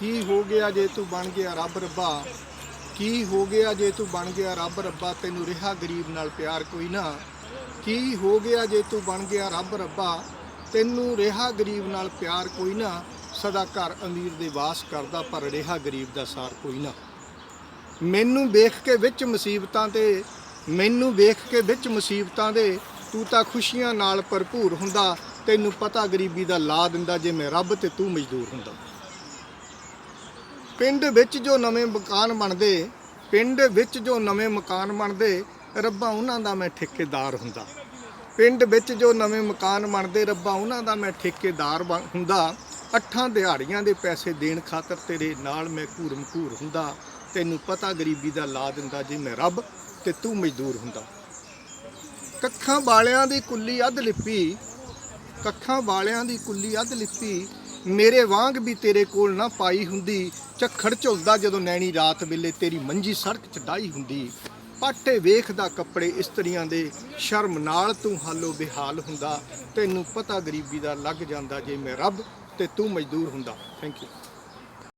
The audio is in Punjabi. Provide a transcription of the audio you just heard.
ਕੀ ਹੋ ਗਿਆ ਜੇ ਤੂੰ ਬਣ ਗਿਆ ਰੱਬ ਰੱਬਾ? ਕੀ ਹੋ ਗਿਆ ਜੇ ਤੂੰ ਬਣ ਗਿਆ ਰੱਬ ਰੱਬਾ? ਤੈਨੂੰ ਰਿਹਾ ਗਰੀਬ ਨਾਲ ਪਿਆਰ ਕੋਈ ਨਾ। ਕੀ ਹੋ ਗਿਆ ਜੇ ਤੂੰ ਬਣ ਗਿਆ ਰੱਬ ਰੱਬਾ? ਤੈਨੂੰ ਰਿਹਾ ਗਰੀਬ ਨਾਲ ਪਿਆਰ ਕੋਈ ਨਾ। ਸਦਾ ਘਰ ਅਮੀਰ ਦੇ ਵਾਸ ਕਰਦਾ, ਪਰ ਰਿਹਾ ਗਰੀਬ ਦਾ ਸਾਰ ਕੋਈ ਨਾ। ਮੈਨੂੰ ਵੇਖ ਕੇ ਵਿੱਚ ਮੁਸੀਬਤਾਂ ਤੇ, ਮੈਨੂੰ ਵੇਖ ਕੇ ਵਿੱਚ ਮੁਸੀਬਤਾਂ ਦੇ, ਤੂੰ ਤਾਂ ਖੁਸ਼ੀਆਂ ਨਾਲ ਭਰਪੂਰ ਹੁੰਦਾ। ਤੈਨੂੰ ਪਤਾ ਗਰੀਬੀ ਦਾ ਲਾ ਦਿੰਦਾ ਜੇ ਮੈਂ ਰੱਬ ਤੇ ਤੂੰ ਮਜ਼ਦੂਰ ਹੁੰਦਾ। ਪਿੰਡ ਵਿੱਚ ਜੋ ਨਵੇਂ ਮਕਾਨ ਬਣਦੇ, ਪਿੰਡ ਵਿੱਚ ਜੋ ਨਵੇਂ ਮਕਾਨ ਬਣਦੇ, ਰੱਬਾ ਉਹਨਾਂ ਦਾ ਮੈਂ ਠੇਕੇਦਾਰ ਹੁੰਦਾ। ਪਿੰਡ ਵਿੱਚ ਜੋ ਨਵੇਂ ਮਕਾਨ ਬਣਦੇ, ਰੱਬਾ ਉਹਨਾਂ ਦਾ ਮੈਂ ਠੇਕੇਦਾਰ ਬਣ- ਹੁੰਦਾ। ਅੱਠਾਂ ਦਿਹਾੜੀਆਂ ਦੇ ਪੈਸੇ ਦੇਣ ਖਾਤਰ ਤੇਰੇ ਨਾਲ ਮੈਂ ਘੂਰ ਮਕੂਰ ਹੁੰਦਾ। ਤੈਨੂੰ ਪਤਾ ਗਰੀਬੀ ਦਾ ਲਾ ਦਿੰਦਾ ਜੇ ਮੈਂ ਰੱਬ ਤੇ ਤੂੰ ਮਜ਼ਦੂਰ ਹੁੰਦਾ। ਕੱਖਾਂ ਵਾਲਿਆਂ ਦੀ ਕੁੱਲੀ ਅੱਧ ਲਿਪੀ, ਕੱਖਾਂ ਵਾਲਿਆਂ ਦੀ ਕੁੱਲੀ ਅੱਧ ਲਿਪੀ, ਮੇਰੇ ਵਾਂਗ ਵੀ ਤੇਰੇ ਕੋਲ ਨਾ ਪਾਈ ਹੁੰਦੀ। ਝੱਖੜ ਝੁਲਦਾ ਜਦੋਂ ਨੈਣੀ ਰਾਤ ਵੇਲੇ ਤੇਰੀ ਮੰਜੀ ਸੜਕ ਚ ਡਾਈ ਹੁੰਦੀ। ਪਾਟੇ ਵੇਖਦਾ ਕੱਪੜੇ ਇਸਤਰੀਆਂ ਦੇ, ਸ਼ਰਮ ਨਾਲ ਤੂੰ ਹਾਲੋ ਬੇਹਾਲ ਹੁੰਦਾ। ਤੈਨੂੰ ਪਤਾ ਗਰੀਬੀ ਦਾ ਲੱਗ ਜਾਂਦਾ ਜੇ ਮੈਂ ਰੱਬ ਤੇ ਤੂੰ ਮਜ਼ਦੂਰ ਹੁੰਦਾ। Thank you